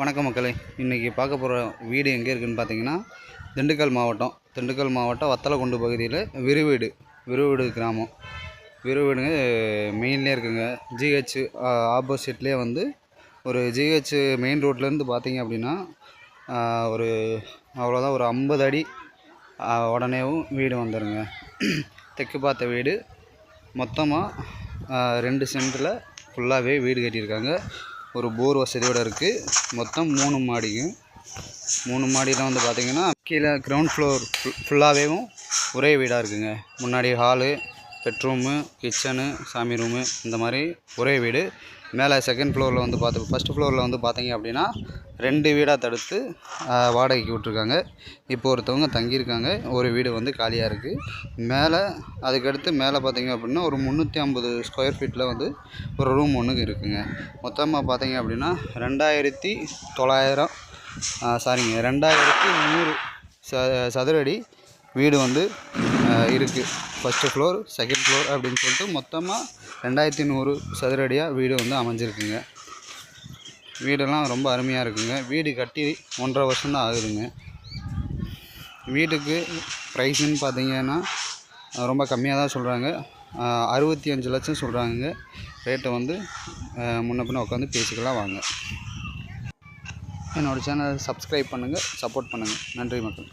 வணக்கம் மக்களே. இன்றைக்கி பார்க்க போகிற வீடு எங்கே இருக்குதுன்னு பார்த்தீங்கன்னா திண்டுக்கல் மாவட்டம். திண்டுக்கல் மாவட்டம் வத்தலக்குண்டு பகுதியில் விருவீடு விருவீடு கிராமம். விருவீடுங்க மெயின்லேயே இருக்குங்க. ஜிஹெச் ஆப்போசிட்லேயே வந்து ஒரு ஜிஹெச் மெயின் ரோட்லேருந்து பார்த்தீங்க அப்படின்னா ஒரு அவ்வளோதான் ஒரு ஐம்பது அடி உடனேவும் வீடு வந்துடுங்க தெற்கு பார்த்த வீடு. மொத்தமாக ரெண்டு சென்ட்டில் ஃபுல்லாகவே வீடு கட்டியிருக்காங்க. ஒரு போர் வசதியோடு இருக்குது மொத்தம் மூணு மாடிங்க மூணு மாடியில் வந்து பார்த்திங்கன்னா கீழே கிரவுண்ட் ஃப்ளோர் ஃபுல்லாகவேவும் ஒரே வீடாக இருக்குங்க. முன்னாடி ஹாலு பெட்ரூமு கிச்சனு சாமி ரூமு இந்த மாதிரி ஒரே வீடு. மேலே செகண்ட் ஃப்ளோரில் வந்து பார்த்து ஃபஸ்ட் ஃப்ளோரில் வந்து பார்த்தீங்க அப்படின்னா ரெண்டு வீடாக தடுத்து வாடகைக்கு விட்ருக்காங்க இப்போ ஒருத்தவங்க தங்கியிருக்காங்க. ஒரு வீடு வந்து காலியாக இருக்குது மேலே அதுக்கடுத்து மேலே பார்த்தீங்க அப்படின்னா ஒரு முந்நூற்றி ஐம்பது ஸ்கொயர் ஃபீட்டில் வந்து ஒரு ரூம் ஒன்று இருக்குங்க. மொத்தமாக பார்த்தீங்க அப்படின்னா ரெண்டாயிரத்தி தொள்ளாயிரம் சாரிங்க ரெண்டாயிரத்தி நூறு ச சதுரடி வீடு வந்து இருக்குது ஃபஸ்ட்டு ஃப்ளோர் செகண்ட் ஃப்ளோர் அப்படின்னு சொல்லிட்டு மொத்தமாக ரெண்டாயிரத்தி நூறு சதுர அடியாக வீடு வந்து அமைஞ்சிருக்குங்க. வீடெல்லாம் ரொம்ப அருமையாக இருக்குங்க. வீடு கட்டி ஒன்றரை வருஷம்தான் ஆகுதுங்க. வீட்டுக்கு ப்ரைஸுன்னு பார்த்தீங்கன்னா ரொம்ப கம்மியாக தான் சொல்கிறாங்க அறுபத்தி அஞ்சு லட்சம் சொல்கிறாங்க ரேட்டை வந்து அஹ், முன்ன பின்ன உட்காந்து பேசிக்கலாம் வாங்க. என்னோடய சேனலை சப்ஸ்கிரைப் பண்ணுங்கள் சப்போர்ட் பண்ணுங்கள் நன்றி மக்கள்.